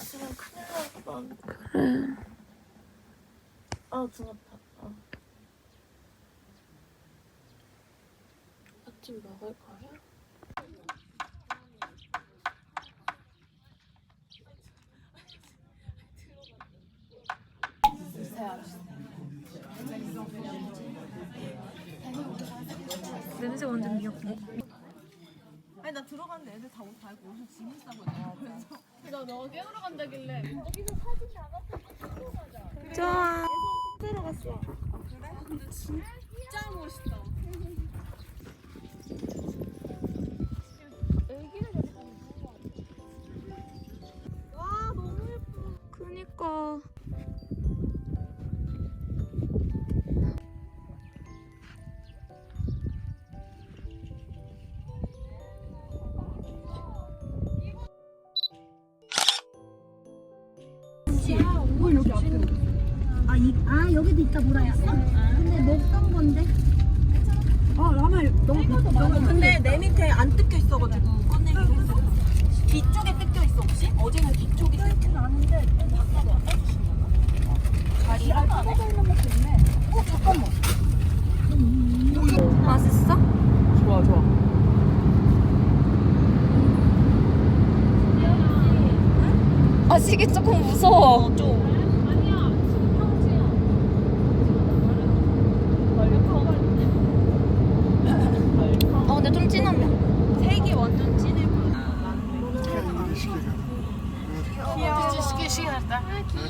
입었으면 큰일 날 뻔. 그래. 아, 등 아파. 아. 아침 먹을 거야? 냄새 완전 미역국. 나 들어갔는데 애들 다 옷 다 입고 옷을 지금 싸고 있어. 그래서. 내가 너 깨우러 간다길래 좋아. 들어갔어. 진짜 멋있다. 와, 너무 예뻐. 그니까. 아 있다 보라였어? 근데 먹던 건데. 아 라면 너무 너무 근데 내 밑에 안 뜯겨 있어가지고 꺼내기로 했어. 뒤쪽에 뜯겨 있어 혹시? 어제는 뒤쪽이 뜯겨 아는데 바꿔도 안 뜯기신 건가? 자리 아 뜯어져 있는 것도 있네. 어 잠깐만. 맛있어? 좋아 좋아. 마시기 조금 무서워. 어, 좀. 어, 근데 좀 진하면. 색이 완전 진해 보여. 귀여워. 시계 시계 났다.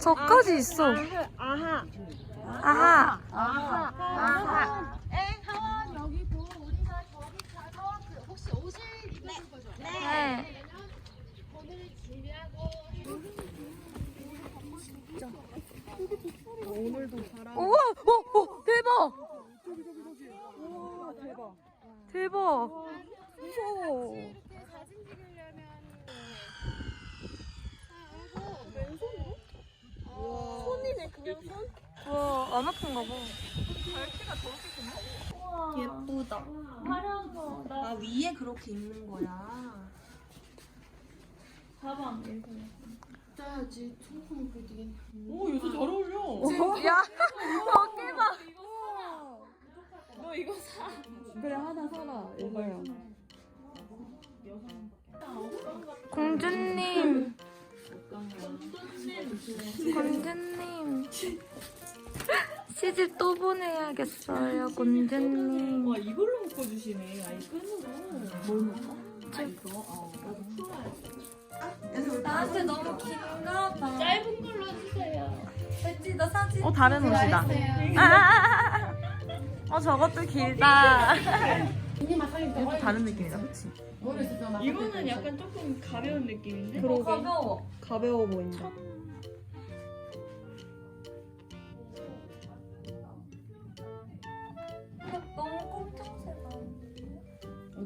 저까지 있어. 아하. 아하. 아하. 네. 우와, 어, 어, 대박. 대박. 무서워. 손이네 그냥 손. 와, 안 아픈가 봐. 예쁘다. 아 위에 그렇게 있는 거야. 오 요새 잘 어울려. 야, 어깨 봐. 너 이거 사. 공주님. 공주님. 시집 또 보내야겠어요, 공주님. 와 이걸로 묶어주시네. 아이 끈으로. 뭘 묶어? 아 이거. 어. 나한테 너무 긴가 봐. 짧은 걸로 해주세요. 왠지 너 사진. 어 다른 옷이다. 아, 아, 아, 아. 어 저것도 길다. 이것도 다른 느낌이다, 그렇지? 이거는 약간 조금 가벼운 느낌인데. 어, 가벼워. 가벼워 보인다. 너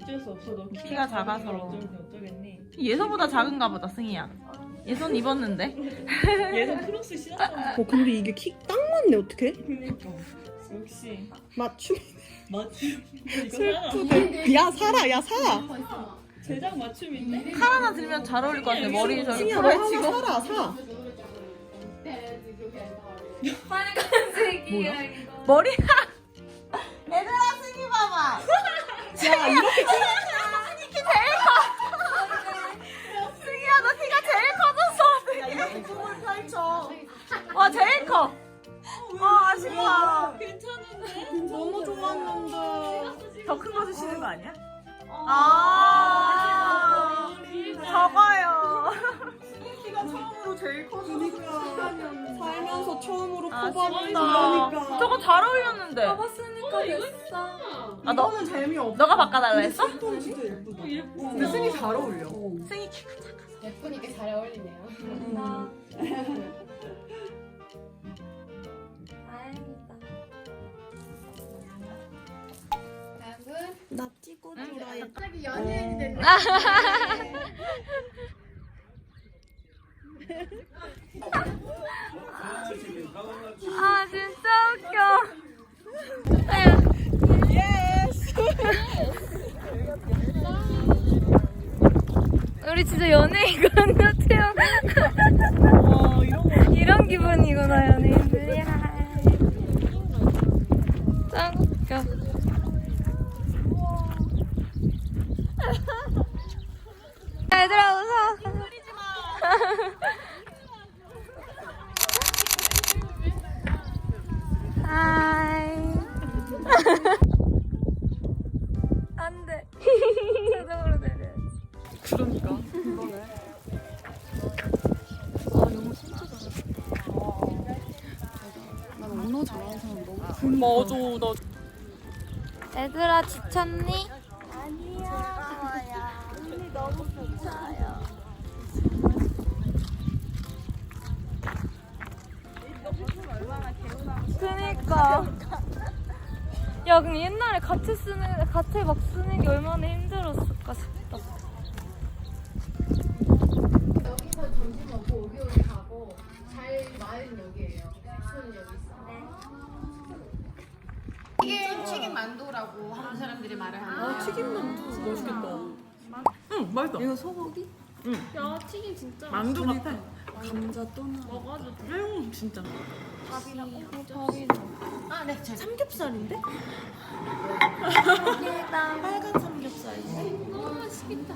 어쩔 수 없어. 너 키가 작아서. 어쩌겠니 어쩌겠니. 예서보다 작은가 보다, 승희야. 예선 입었는데. 얘는 크로스 신었잖아. 어 근데 이게 키 딱 맞네 어떻게? 그니까. 역시 맞춤. 맞춤. 이거. 슬프네. 야 살아 야 살아. 제작 맞춤인데? 칼 하나 들면 잘 어울릴 것 같아. 머리 저기 승희야 너 풀어 하나 치고. 살아 사. 머리 야 이렇게 승희 키 제일 커. 승희야, 너 키가 제일 커졌어. 이렇게 꿈을 펼쳐. 와, 제일 커. 아, 아쉽다. 괜찮은데? 너무 좋았는데. 더 큰 거 주시는 거 아니야? 아, 적어요. 키가 처음으로 제일 커지니까 살면서 처음으로 아, 커버린다. 진짜. 저거 잘 어울렸는데. 스티 커 됐어. 아, 너, 이거는 재미없어. 너가 바꿔달라 했어? 톤 진짜 예쁘다. 근데 승이 잘 어울려. 승희 예쁘니까 잘 어울리네요. 나. 다행이다. 다음은 나 찍고 돌아야 갑자기 연예인이 됐네. 아 진짜 웃겨. 우리 진짜 연예인 같아요. 이런 기분이구나 연예인 맞아. 나 얘들아 지쳤니? 아니야. 언니 너무 괜찮아요. 그니까. 야, 그럼 옛날에 같이 쓰는, 같이 막 쓰는 게 얼마나 힘들었을까 싶다. 여기서 점심 먹고 오기오기 가고 잘 마은 여기예요. 손 여기 있어. 이게 튀김 만두라고 한국 사람들이 말을 하는 거예요. 튀김만두 맛있겠다. 응, 맛있다. 이거 소고기? 응. 야, 튀김 진짜 만두 같아. 감자 또나 먹어도 돼. 응, 진짜. 아, 네, 잘. 삼겹살인데? 빨간 삼겹살인데? 잘 먹겠습니다.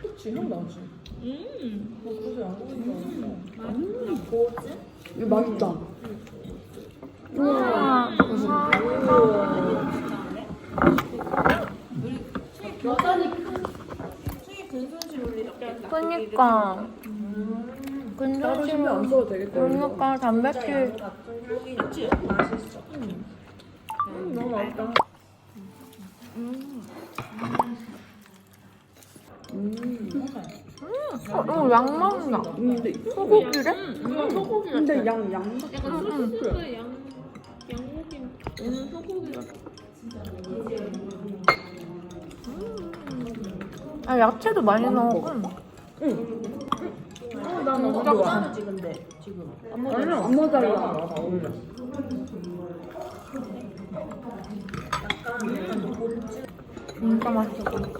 그치, 향 나지. 음. 그지, 안 보인다. 음. 이거 맛있다. 그니까. 따로 신경 안 써도 되겠다. 그러니까 단백질. 음, 너무 맛있다. 어, 어, 양 먹나? 근데 소고기래? 근데 양, 양. 아, 야채도 많이 넣 어. 나는 너무 자르지 근데 지금. 아니야, 안 모자라. 진짜 맛있어.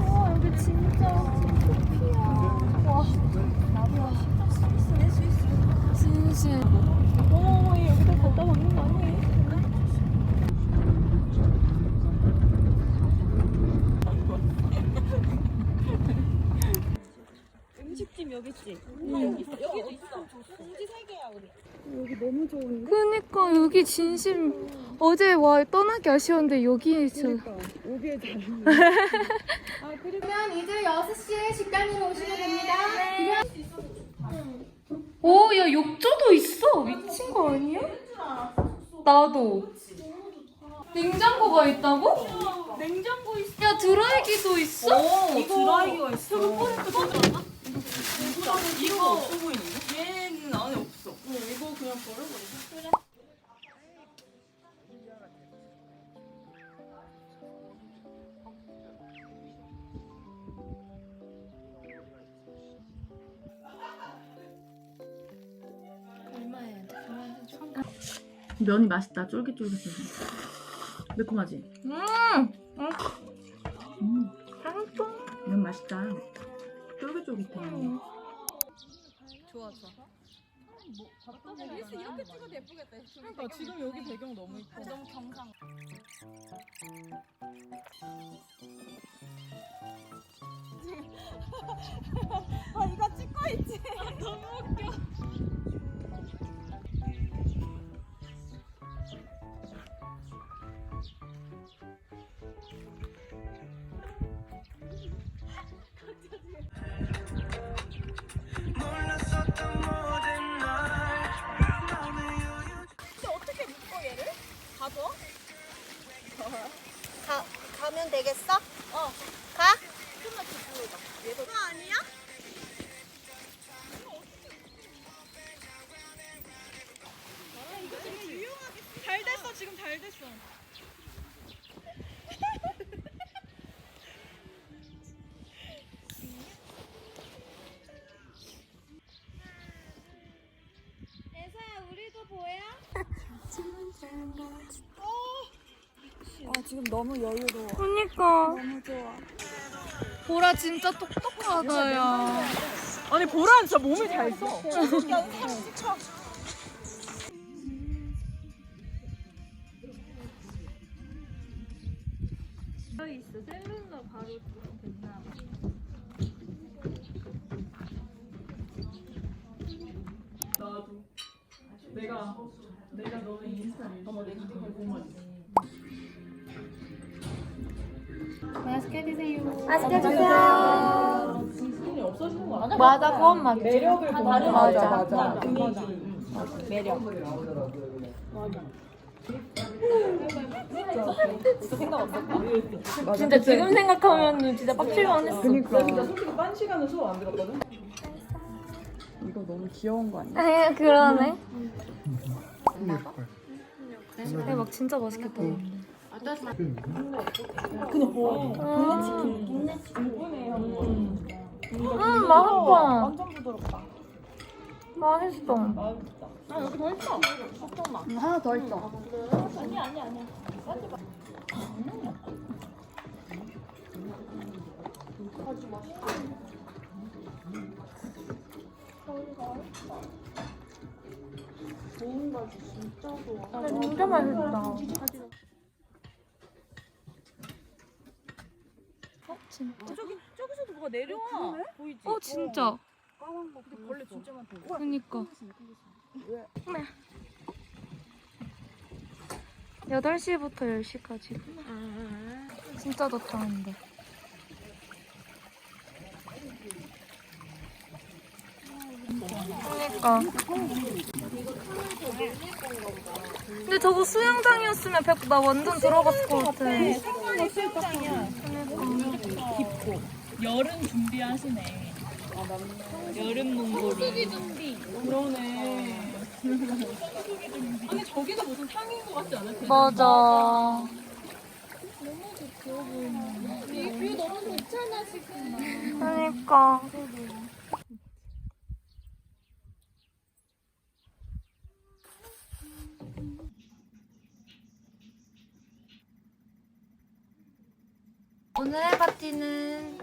우와, 여기 진짜 커피야. 와, 와. 진심. 어머, 얘 여기다 갖다 박는 거 아니에요? 음식집 여기 있지? 여기 있어. 여기도 있어. 봉지 세 개야 우리. 그니까 여기 진심 어제 와 떠나기 아쉬웠는데 여기 저 오비에 잘. 그러면 이제 6시에 식당으로 오시면 됩니다. 오, 야 욕조도 있어. 미친 거 아니야? 나도. 냉장고가 있다고? 냉장고 있어. 야 드라이기도 있어? 오 드라이기가 있어. 이거 없어 보이는데? 얘는 안에 없어. 어, 이거 그냥 버려버리자. 면이 맛있다. 쫄깃쫄깃해. 매콤하지? 음. 음. 면 맛있다. 쫄깃쫄깃해. 좋아 좋아. 그러니까 지금 여기 배경 너무 이뻐. 너무 경상. 가, 가면 되겠어? 어. 가? 좀만. 얘도. 그거 아니야? 잘 됐어 지금 잘 됐어. 그니까. 너무 좋아. 보라 진짜 똑똑하다 야. 아니 보라는 진짜 몸이 잘 써. 있어. 셀룰러 바로 됐나 봐. 나도. 내가 내가 너는 인스타 아마 내가 그걸 보면 맛있게 드세요. 손이 없어지는 거 아니야? 맞아, 그건 맞지. 매력을 보는 맞아, 맞아 맞아. 맞아. 진짜 지금 생각하면 진짜 빡칠만 했어. 그러니까. 나 진짜 솔직히 딴 시간은 수업 안 들었거든. 이거 너무 귀여운 거 아니야? 에 그러네. 대박 진짜 맛있겠다. 음 맛있다. 완전 부드럽다. 맛있어. 아 여기 더 있어. 하나 더 있어. 진짜 맛있다. 저기 저기서도 뭐가 내려와. 보이지? 어 진짜. 근데 벌레 진짜 많다. 그니까. 8시부터 10시까지. 진짜 덥다는데. 그니까. 근데 저거 수영장이었으면 백- 나 완전 들어갔을 것 같아. 여름 준비하시네. 여름 농구를. 준비. 그러네. 아니 저기도 무슨 상인 것 같지 않아? 맞아. 뷰 너무 좋잖아 지금. 그러니까. 오늘의 파티는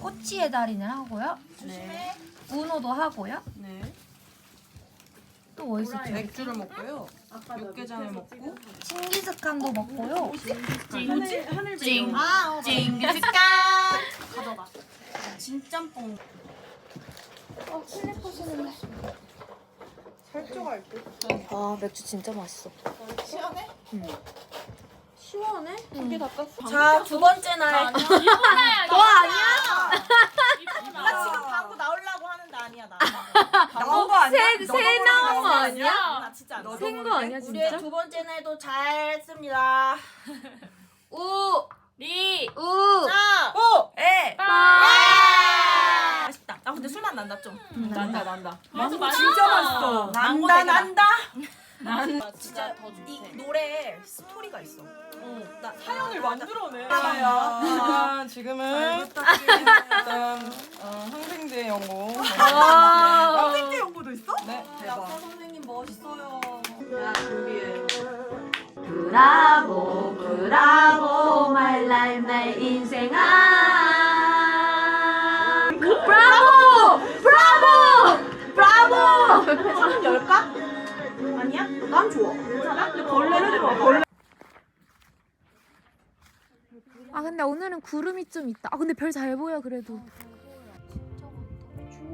꼬치의 달인을 하고요. 네. 우노도 하고요. 네. 또 뭐 있었죠? 맥주를 먹고요. 육개장을 먹고. 칭기스칸도 먹고요. 찡. 아, 찡기스칸. 가져가. 진짬뽕. 아 맥주 진짜 맛있어. 시원해? 시원해? 자, 두 번째 날. 너 아니야? 나 지금 방구 나오려고 하는데 아니야, 나. 나온 거 아니야? 새, 새 나온 거 아니야? 나 진짜 생거 아니야 우리의 진짜? 두 번째 날도 잘 했습니다. 우, 리. 우, 짜, 오, 에, 와! 맛있다. 나 근데 술맛 난다 좀. 난다 난다. 맞아 진짜 맛있어. 난다 난다. 난 진짜 이 노래에 스토리가 있어. 나 사연을 만들어내. 아, 지금은 일단 어, 항생제 연고. 와. 선생님 연구도 있어? 네, 약사 대박. 선생님 멋있어요. 야, 준비해. 브라보 브라보 말랄 날 인생아 브라보 브라보 브라보 참 열까? 난 좋아. 괜찮아? 근데 벌레는 좋아. 벌레. 아 근데 오늘은 구름이 좀 있다. 아 근데 별 잘 보여 그래도.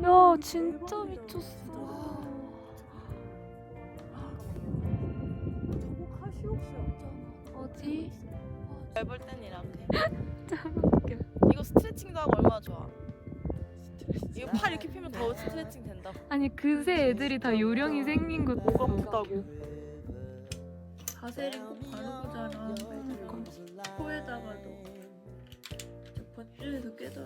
야 진짜 미쳤어. 어디? 얇을 땐 이렇게. 이거 스트레칭도 하고 얼마나 좋아. 이거 팔 이렇게 피면 더 스트레칭 된다고. 아니 그새 애들이 다 요령이 생긴 것도. 뭐가 아프다고. 자세를 꼭 바르고 자라. 코에다가도. 저 밧줄에서 깨달아.